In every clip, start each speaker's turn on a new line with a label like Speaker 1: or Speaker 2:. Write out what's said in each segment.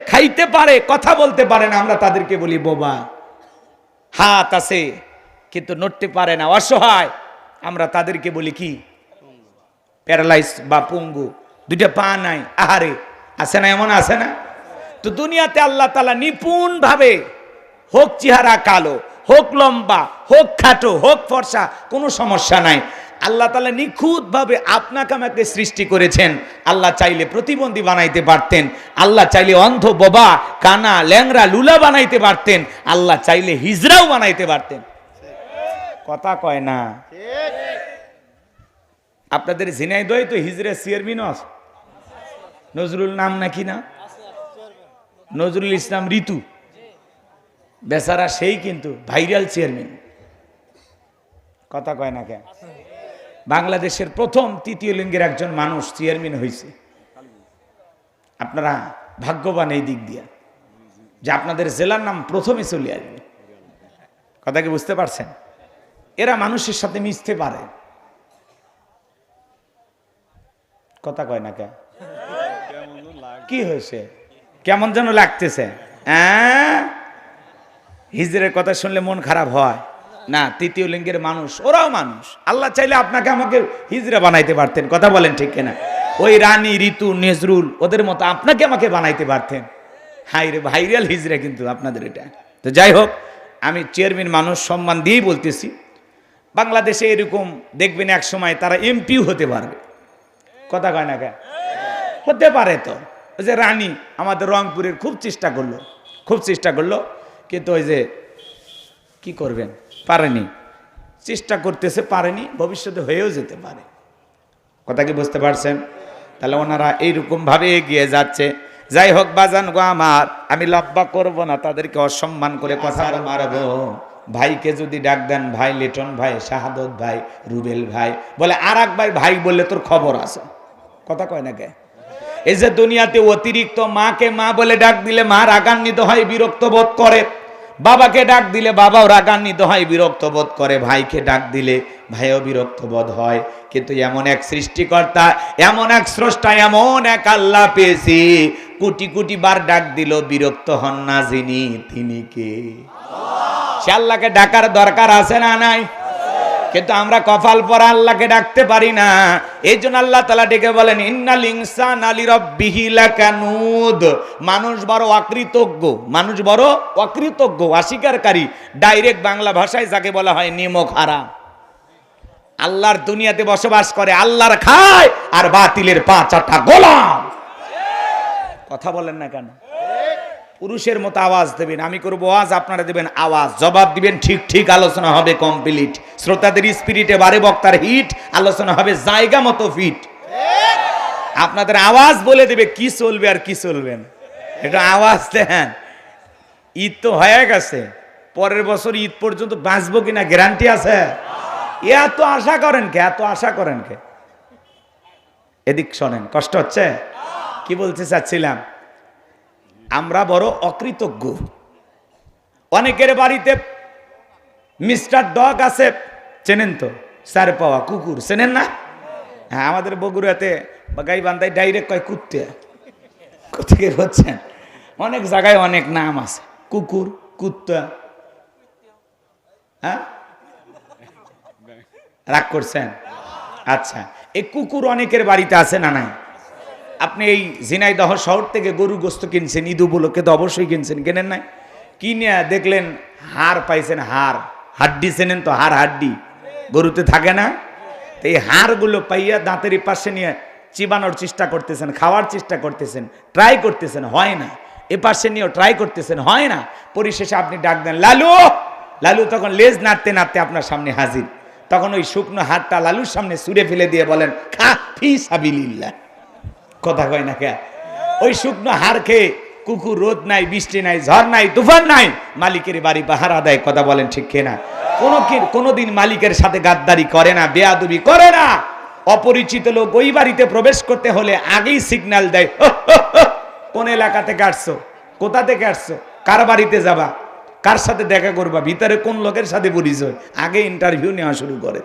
Speaker 1: খাইতে পারে, কথা বলতে পারে না, আমরা তাদেরকে বলি বোবা। হাত আছে, কিন্তু নড়তে পারে না, অসহায়, আমরা তাদেরকে বলি কি? প্যারালাইজ বা পঙ্গু। দুইটা পা নাই, আহারে, আছে না এমন, আছে না? তো দুনিয়াতে আল্লাহ তালা নিপুণ ভাবে হোক চেহারা কালো, হোক লম্বা, হোক খাটো, হোক ফর্সা, কোনো সমস্যা নাই। আল্লাহ তালা নিখুঁত ভাবে আপনাকে আমাকে সৃষ্টি করেছেন। আল্লাহ চাইলে প্রতিবন্ধী বানাইতে পারতেন। আল্লাহ চাইলে অন্ধ বোবা, কানা ল্যাংরা লুলা বানাইতে পারতেন। আল্লাহ চাইলে হিজরাও বানাইতে পারতেন। কথা কয় না? আপনাদের ঝিনাইদয় তো হিজরা চেয়ারম্যানও আছে। নজরুল নাম নাকি না? নজরুল ইসলাম ঋতু। বেচারা সেই কিন্তু, ভাইরাল চেয়ারম্যান। কথা কয় না কেন? বাংলাদেশের প্রথম তৃতীয় লিঙ্গের একজন মানুষ চেয়ারম্যান হয়েছে। আপনারা ভাগ্যবান এই দিক দিয়া যে আপনাদের জেলার নাম প্রথমে চলে আসবে। কথা কি বুঝতে পারছেন? এরা মানুষের সাথে মিশতে পারে। কথা কয় না কে? কি হয়েছে? কেমন যেন লাগতেছে হ্যাঁ? হিজরের কথা শুনলে মন খারাপ হয়। না, তৃতীয় লিঙ্গের মানুষ, ওরাও মানুষ। আল্লাহ চাইলে আপনাকে আমাকে হিজরা বানাইতে পারতেন, কথা বলেন ঠিক কিনা? ওই রানী, ঋতু, নজরুল, ওদের মতো আপনাকে আমাকে বানাইতে পারতেন। হাইরে ভাইরাল হিজরা কিন্তু আপনাদের এটা। তো যাই হোক, আমি চেয়ারম্যান মানুষ সম্মান দিয়েই বলতেছি। বাংলাদেশে এরকম দেখবেন এক সময় তারা এমপিও হতে পারবে। কথা কয় না কে হতে পারে তো। ওই যে রানী আমাদের রংপুরের খুব চেষ্টা করল, খুব চেষ্টা করল, কিন্তু ওই যে কি করবেন? পারেনি। চেষ্টা করতেছে পারেনি, ভবিষ্যতে হয়েও যেতে পারে। কথা কি বুঝতে পারছেন? তাহলে ওনারা এইরকম ভাবে এগিয়ে যাচ্ছে। যাই হোক, বাজান গো আমার, আমি লব্বা করব না, তাদেরকে অসম্মান করে কথা মারবো। ভাইকে যদি ডাক দেন, ভাই, লিটন ভাই, শাহাদত ভাই, রুবেল ভাই, বলে আর ভাই ভাই বললে তোর খবর আছে। কথা কয় না কে? এই যে দুনিয়াতে অতিরিক্ত মাকে মা বলে ডাক দিলে মা রাগান্বিত হয়, বিরক্ত বোধ করে। বাবাকে ডাক দিলে বাবাও রাগান্বিত হয়, বিরক্ত বোধ করে। ভাইকে ডাক দিলে ভাইও বিরক্ত বোধ হয়। কিন্তু এমন এক সৃষ্টিকর্তা, এমন এক স্রষ্টা, এমন এক আল্লাহ পেয়েছি। কোটি কোটি বার ডাক দিল, বিরক্ত হন না যিনি, তিনি কে? সে আল্লাহকে ডাকার দরকার আছে না নাই? কিন্তু আমরা কপাল পরা আল্লাহকে ডাকতে পারি না। এই জন্য আল্লাহ তালা ডেকে বলেন, ইন্নাল ইনসান আলী রব্বিহি লাকানুদ। মানুষ বড় অকৃতজ্ঞ, মানুষ বড় অকৃতজ্ঞ, অস্বীকারী। ডাইরেক্ট বাংলা ভাষায় যাকে বলা হয় নিমক হারাম আল্লাহর দুনিয়াতে বসবাস করে, আল্লাহর খায় আর বাতিলের পাঁচ আটটা গোলাম। কথা বলেন না কেন? পুরুষের মতো আওয়াজ দেবেন। আমি করব আওয়াজ, আপনারা দেবেন আওয়াজ। জবাব দিবেন, ঠিক ঠিক, আলোচনা হবে কমপ্লিট শ্রোতাদের স্পিরিটে বারে বক্তার হিট, আলোচনা হবে জায়গা মতো ফিট আপনাদের আওয়াজ বলে দেবে, কি চলবে আর কি চলবে এটা আওয়াজ দেন। ঈদ তো হয়ে গেছে। পরের বছর ঈদ পর্যন্ত বাঁচবো কিনা গ্যারান্টি আছে? এত আশা করেন কে? এত আশা করেন কে? এদিক শোনেন, কষ্ট হচ্ছে? কি বলতে চাচ্ছিলাম? আমরা বড় অকৃতজ্ঞ। অনেকের বাড়িতে মিস্টার ডগ আছে, চেনেন তো? স্যার পাওয়া কুকুর, চেনেন না? হ্যাঁ আমাদের বগুড়াতে বা গাই বান্ধায় ডাইরেক্ট কয় কুত্তে। কোথেকে হচ্ছেন অনেক জায়গায় অনেক নাম আছে। কুকুর, কুত্তা। হ্যাঁ? রাগ করছেন? আচ্ছা এই কুকুর অনেকের বাড়িতে আছে না নাই? আপনি এই ঝিনাইদহ শহর থেকে গরু গোস্ত কিনছেন, ঈদ উপলক্ষে তো অবশ্যই কিনছেন, কেনেন নাই? কিনে দেখলেন হাড় পাইছেন হাড়, হাড্ডি চেনেন তো হাড় হাড্ডি, গরুতে থাকে না? তো এই হাড়গুলো পাইয়া দাঁতের পাশে নিয়ে চিবানোর চেষ্টা করতেছেন, খাওয়ার চেষ্টা করতেছেন ট্রাই করতেছেন, হয় না। এ পাশে নিয়েও ট্রাই করতেছেন, হয় না। পরিশেষে আপনি ডাক দেন, লালু! লালু তখন লেজ নাড়তে নাড়তে আপনার সামনে হাজির। তখন ওই শুকনো হাতটা লালুর সামনে সুরে ফেলে দিয়ে বলেন, খা, ফি সাবিল্লা কথা কয় না কে ওই শুকনো হার খেয়ে কুকুর রোদ নাই, বৃষ্টি নাই, ঝড় নাই, তুফান নাই, মালিকের বাড়ি পাহারা দেয়, কথা বলেন ঠিক কিনা? কোনো কোনোদিন মালিকের সাথে গাদ্দারি করে না, বেয়াদুবি করে না। অপরিচিত লোক ওই বাড়িতে প্রবেশ করতে হলে আগেই সিগন্যাল দেয় কোন এলাকা থেকে আসছো? কোথা থেকে আসছো? কার বাড়িতে যাবা? কার সাথে দেখা করবা? ভিতরে কোন লোকের সাথে পরিচয়? আগে ইন্টারভিউ নেওয়া শুরু করে।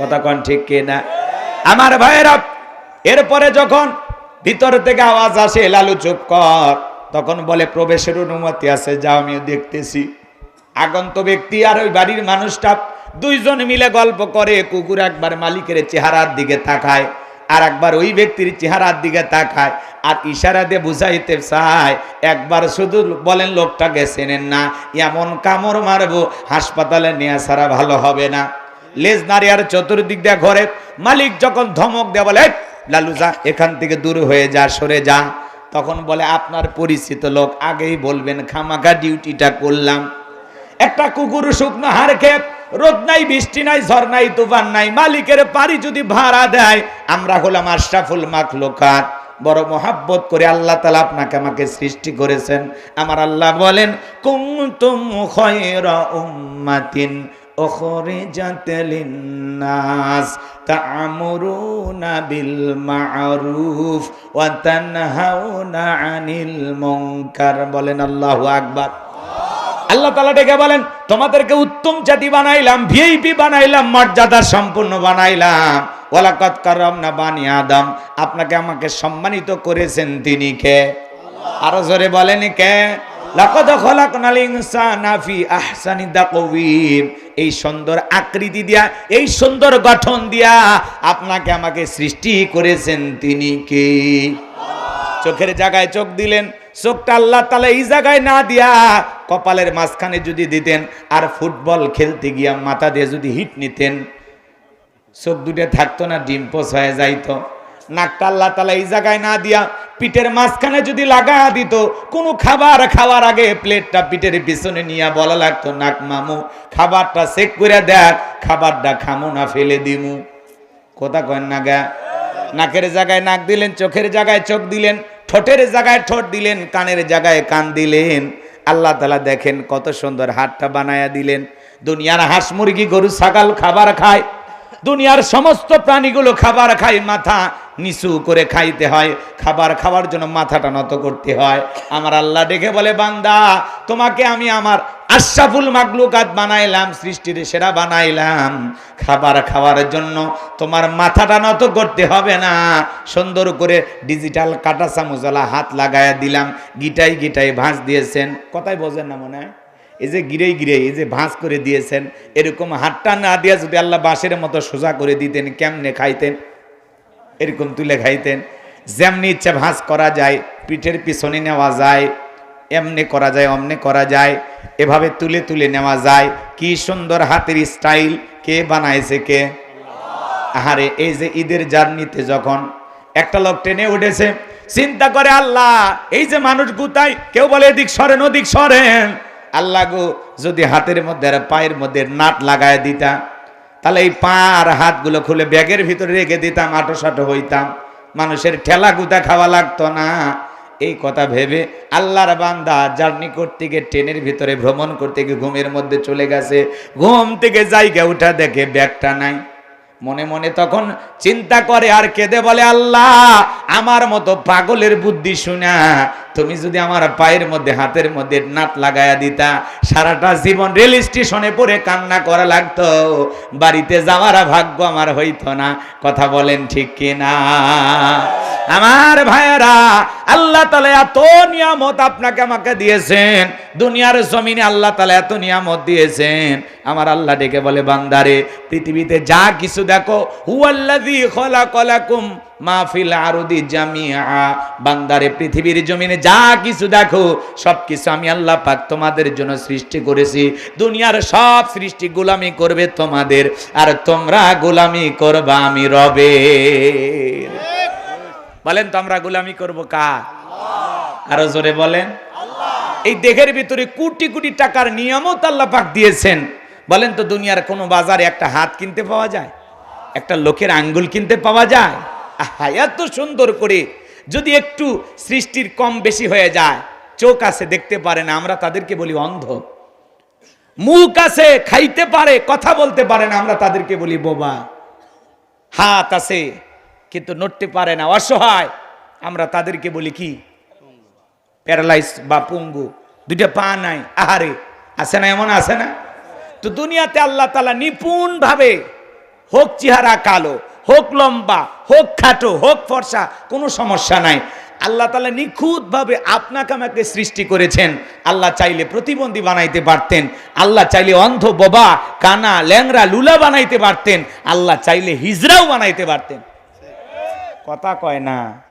Speaker 1: কথা কন ঠিক কে না আমার ভাইয়েরা এরপরে যখন ভিতর থেকে আওয়াজ আসে লালু চুপ কর। তখন বলে প্রবেশের অনুমতি আছে যা আমিও দেখতেছি। আগন্ত ব্যক্তি আর ওই বাড়ির মানুষটা দুইজন মিলে গল্প করে কুকুর একবার মালিকের চেহারার দিকে তাকায় আর একবার ওই ব্যক্তির চেহারার দিকে তাকায় আর ইশারা দিয়ে বুঝাইতে চায় একবার শুধু বলেন লোকটাকে চেনেন না এমন কামড় মারবো হাসপাতালে নেওয়া ছাড়া ভালো হবে না। লেজ নারী আর চতুর্দিক দিয়ে ঘরে মালিক যখন ধমক দেয় বলে "এই, লালু যা এখান থেকে দূর হয়ে যা, সরে যা। তখন বলে, আপনার পরিচিত লোক আগেই বলবেন, খামাখা ডিউটিটা করলাম। একটা কুকুর শুকনো হার খেয়ে রোদ নাই, বৃষ্টি নাই, ঝড় নাই, তুফান নাই, মালিকের পারি যদি ভাড়া দেয়, আমরা হলাম আশরাফুল মাখলুকাত। বড় মোহাব্বত করে আল্লাহ তালা আপনাকে আমাকে সৃষ্টি করেছেন। আমার আল্লাহ বলেন কুমতুম খয়রা উম্মাতিন أخرجت للناس تأمرون بالمعروف وتنهون عن المنكر বলেন আল্লাহু আকবার আল্লাহ তালা ডেকে বলেন তোমাদেরকে উত্তম জাতি বানাইলাম ভিআইপি বানাইলাম মর্যাদা সম্পূর্ণ বানাইলাম ওলাকত করম না বানি আদম আপনাকে আমাকে সম্মানিত করেছেন তিনি কে আরো জোরে বলেন কে লাকদ খলাকনাল ইনসানা ফি আহসানি তাকওয়িম। এই সুন্দর আকৃতি দিয়া, এই সুন্দর গঠন দিয়া আপনাকে আমাকে সৃষ্টি করেছেন তিনি কে? চোখের জায়গায় চোখ দিলেন, চোখটা আল্লাহ তালা এই জায়গায় না দিয়া কপালের মাঝখানে যদি দিতেন আর ফুটবল খেলতে গিয়া মাথা দিয়ে যদি হিট নিতেন, চোখ দুটে থাকতো না ডিম্পোস হয়ে যাইতো। নাকটা আল্লাহ তালা এই জায়গায় না দিয়া পিঠের মাঝখানে যদি লাগা দিত, কোনো খাবার খাওয়ার আগে প্লেটটা পিঠের পিছনে নিয়ে বলা লাগতো, নাক মামু, খাবারটা চেক করে দেখ, খাবারটা খামো না, ফেলে দিমু। কথা কয়েন না গা। নাকের জায়গায় নাক দিলেন, চোখের জায়গায় চোখ দিলেন, ঠোঁটের জায়গায় ঠোঁট দিলেন, কানের জায়গায় কান দিলেন। আল্লাহ তালা দেখেন কত সুন্দর হাতটা বানায়া দিলেন। দুনিয়ার হাঁস মুরগি গরু, ছাগল খাবার খায়। দুনিয়ার সমস্ত প্রাণীগুলো খাবার খায় মাথা নিচু করে খাইতে হয়, খাবার খাওয়ার জন্য মাথাটা নত করতে হয়। আমার আল্লাহ ডেকে বলে, বান্দা, তোমাকে আমি আমার আশাফুল মাগলুকাত বানাইলাম, সৃষ্টির সেরা বানাইলাম। খাবার খাওয়ার জন্য তোমার মাথাটা নত করতে হবে না। সুন্দর করে ডিজিটাল কাটা চামচলা হাত লাগায়া দিলাম। গিটাই গিটাই ভাঁজ দিয়েছেন। কথাই বোঝেন না মনে হয়? এই যে গিরেই গিরে এই যে ভাঁজ করে দিয়েছেন, এরকম হাতটা না দিয়া যদি আল্লাহ বাঁশের মতো সোজা করে দিতেন, কেমনে খাইতেন? এরকম তুলে খাইতেন। যেমনি ইচ্ছা ভাঁজ করা যায়, পিঠের পিছনে নেওয়া যায়, এমনি করা যায়, অমনে করা যায়, এভাবে তুলে তুলে নেওয়া যায়। কি সুন্দর হাতের স্টাইল, কে বানাইছে কে? আহারে, এই যে ঈদের জার্নিতে যখন একটা লোক টেনে উঠেছে, চিন্তা করে, আল্লাহ, এই যে মানুষ গুতাই কেউ বলে এদিক সরেন, ওদিক সরেন। আল্লাহ গো, যদি হাতের মধ্যে আর পায়ের মধ্যে নাট লাগায় দিতাম তাহলে এই পা আর হাতগুলো খুলে ব্যাগের ভিতরে রেখে দিতাম আটো সাটো হইতাম। মানুষের ঠেলা গুতা খাওয়া লাগতো না। এই কথা ভেবে আল্লাহর বান্দা জার্নি করতে গিয়ে ট্রেনের ভিতরে ভ্রমণ করতে গিয়ে ঘুমের মধ্যে চলে গেছে। ঘুম থেকে জায়গা উঠা দেখে ব্যাগটা নাই। মনে মনে তখন চিন্তা করে, আর কেঁদে বলে, আল্লাহ, আমার মতো পাগলের বুদ্ধি শুনা তুমি যদি আমার পায়ের মধ্যে, হাতের মধ্যে নাত লাগায়া দিতা, সারাটা জীবন রেল স্টেশনে পড়ে কান্না করা লাগতো, বাড়িতে যাওয়ার ভাগ্য আমার হইতো না। কথা বলেন ঠিক কিনা? আমার ভাইয়েরা, আল্লাহ তালা এত নিয়ামত আপনাকে আমাকে দিয়েছেন। দুনিয়ার জমিনে আল্লাহ তালা এত নিয়ামত দিয়েছেন। আমার আল্লাহ ডেকে বলে, বান্দারে, পৃথিবীতে যা কিছু দেখো, হুয়াল্লাযী খলাকালাকুম মা ফিল আরদি জামিয়া বান্দারে পৃথিবীর জমিনে যা কিছু দেখো সব কিছু আমি আল্লাহ পাক তোমাদের জন্য সৃষ্টি করেছি। দুনিয়ার সব সৃষ্টি গোলামি করবে তোমাদের আর তোমরা গোলামি করবা আমি রবে বলেন তোমরা গোলামি করব কার? আরও জোরে বলেন। এই দেহের ভিতরে কোটি কোটি টাকার নিয়ামত আল্লাহ পাক দিয়েছেন। বলেন তো দুনিয়ার কোনো বাজারে একটা হাত কিনতে পাওয়া যায়? একটা লোকের আঙ্গুল কিনতে পাওয়া যায়? এত সুন্দর করে যদি একটু সৃষ্টির কম বেশি হয়ে যায়, চোখ আছে দেখতে পারে না, আমরা তাদেরকে বলি অন্ধ। মুখ আছে খাইতে পারে, কথা বলতে পারে না, আমরা তাদেরকে বলি বোবা। হাত আছে, কিন্তু নড়তে পারে না, অসহায়, আমরা তাদেরকে বলি কি? প্যারালাইজ বা পঙ্গু, দুইটা পা নাই, আহারে, আছে না এমন, আছে না? তো দুনিয়াতে আল্লাহ তালা নিপুণ ভাবে হোক চেহারা কালো হোক লম্বা, হোক খাটো, হোক ফর্সা, কোনো সমস্যা নাই। আল্লাহ তালা নিখুঁতভাবে আপনাকে আমাকে সৃষ্টি করেছেন। আল্লাহ চাইলে প্রতিবন্ধী বানাইতে পারতেন। আল্লাহ চাইলে অন্ধ বোবা, কানা ল্যাংরা লুলা বানাইতে পারতেন। আল্লাহ চাইলে হিজরাও বানাইতে পারতেন। কথা কয় না।